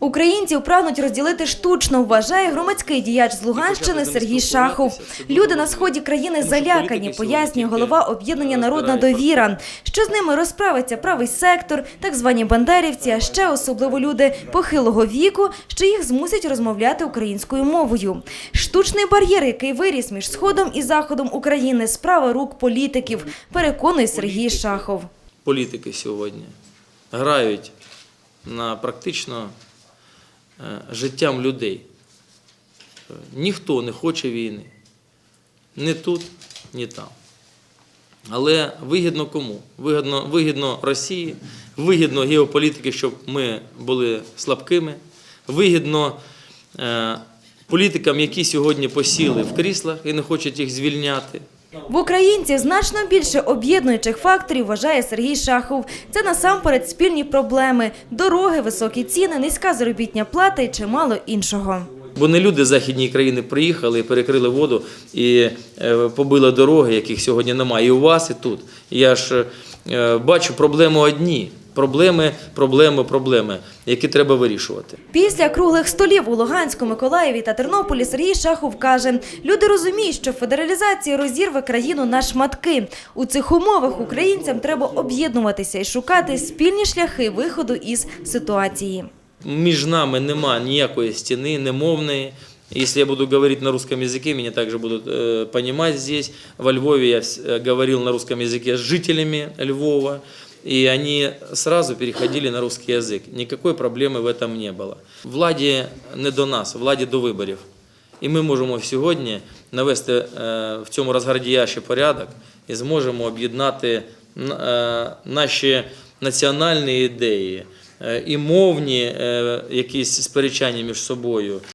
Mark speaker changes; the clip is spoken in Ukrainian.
Speaker 1: Українців прагнуть розділити штучно, вважає громадський діяч з Луганщини Сергій Шахов. Люди на сході країни залякані, пояснює голова об'єднання Народна довіра. Що з ними розправиться правий сектор, так звані бандерівці, а ще особливо люди похилого віку, що їх змусять розмовляти українською мовою. Штучний бар'єр, який виріс між сходом і заходом України, справа рук політиків, переконує Сергій Шахов.
Speaker 2: політики сьогодні грають на практично е, життям людей. Е, Ніхто не хоче війни. Ні тут, ні там. Але вигідно кому? Вигідно, вигідно Росії, вигідно геополітики, щоб ми були слабкими, вигідно е, політикам, які сьогодні посіли в кріслах і не хочуть їх звільняти.
Speaker 1: В українців значно більше об'єднуючих факторів, вважає Сергій Шахов. Це насамперед спільні проблеми – дороги, високі ціни, низька заробітня плата і чимало іншого.
Speaker 2: Бо не люди з західні країни приїхали, перекрили воду і е, побили дороги, яких сьогодні немає. І у вас, і тут. Я ж е, бачу проблему одні. Проблеми, проблеми, проблеми, які треба вирішувати.
Speaker 1: Після круглих столів у Луганську, Миколаєві та Тернополі Сергій Шахов каже, люди розуміють, що федералізація розірве країну на шматки. У цих умовах українцям треба об'єднуватися і шукати спільні шляхи виходу із ситуації.
Speaker 2: Між нами нема ніякої стіни, немовної. Если я буду говорить на русском языке, меня также будут э, понимать здесь. Во Львове я вс- э, говорил на русском языке с жителями Львова, и они сразу переходили на русский язык. Никакой проблемы в этом не было. Владі не до нас, владі до виборів. І ми можемо сьогодні навести е, в цьому розгардіяші порядок і зможемо об'єднати н- е, наші національні ідеї, е, і мовні е, якісь сперечання між собою.